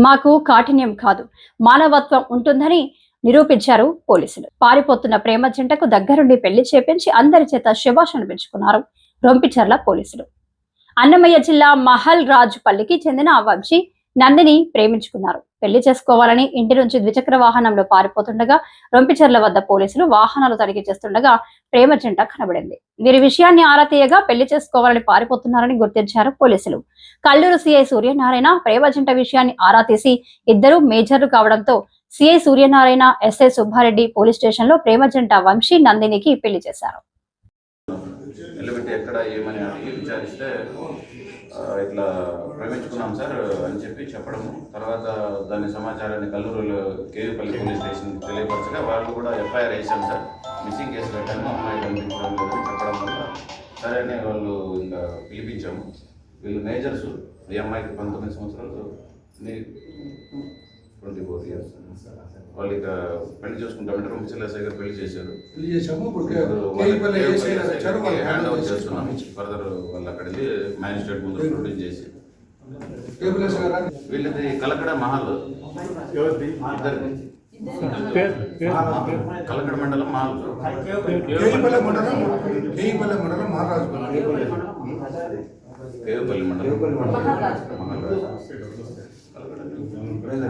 మాకు కాఠిన్యం కాదు. మానవత్వం ఉంటుందని నిరూపించారు పోలీసులు. పారిపోతున్న ప్రేమ జంటకు దగ్గరుండి పెళ్ళి చేపించి అందరి చేత శుభాష్ అనిపించుకున్నారు రొంపిచర్ల పోలీసులు. అన్నమయ్య జిల్లా మహల్ రాజుపల్లికి చెందిన ఆ వంశీ నందిని ప్రేమించుకున్నారు. పెళ్ళి చేసుకోవాలని ఇంటి నుంచి ద్విచక్ర వాహనంలో పారిపోతుండగా రొంపిచెర్ల వద్ద పోలీసులు వాహనాలు తనిఖీ చేస్తుండగా ప్రేమ జంట కనబడింది. వీరి విషయాన్ని ఆరా తీయగా పెళ్ళి చేసుకోవాలని పారిపోతున్నారని గుర్తించారు పోలీసులు. కల్లూరు సిఐ సూర్యనారాయణ ప్రేమ జంట విషయాన్ని ఆరా తీసి ఇద్దరు మేజర్లు కావడంతో CI Suryanarayana SI Subbareddy police స్టేషన్లో ప్రేమ జంట వంశీ నందినికి పెళ్ళి చేశారు. నిలబెట్టి ఎక్కడ ఏమని అడిగి విచారిస్తే ఇట్లా ప్రేమించుకున్నాం సార్ అని చెప్పి చెప్పడము. తర్వాత దాని సమాచారాన్ని కల్లూరులో కేవీపల్లి పోలీస్ స్టేషన్ తెలియపరచగా వాళ్ళు కూడా ఎఫ్ఐఆర్ వేసాం సార్. మిస్సింగ్ కేసు పెట్టాము అమ్మాయి కనిపించడం లేదని చెప్పడం వల్ల సరే అని వాళ్ళు ఇంకా పిలిపించాము. వీళ్ళు మేజర్స్ ఈ అమ్మాయికి పంతొమ్మిది సంవత్సరాలు. వాళ్ళు ఇక పెళ్ళి చూసుకుంటామంటే రొమ్మిచెల్లాసయ్య గారు పెళ్ళి చేశారు. పెళ్ళి ఇప్పుడు వాళ్ళు హ్యాండ్ ఓవర్ చేస్తున్నాం. చేస్తున్నాం ఫర్దర్ వాళ్ళు అక్కడ వెళ్ళి మ్యాజిస్ట్రేట్ ముందు ప్రొడ్యూస్ చేసి. వీళ్ళది కలకడ మహల్. కలకడ మండలం మహల్. కేవీపల్లి మండలం కేవీపల్లి మండలం మహారాజు. కేవపల్లి మండలం. మహల్ కలకడ. మీ-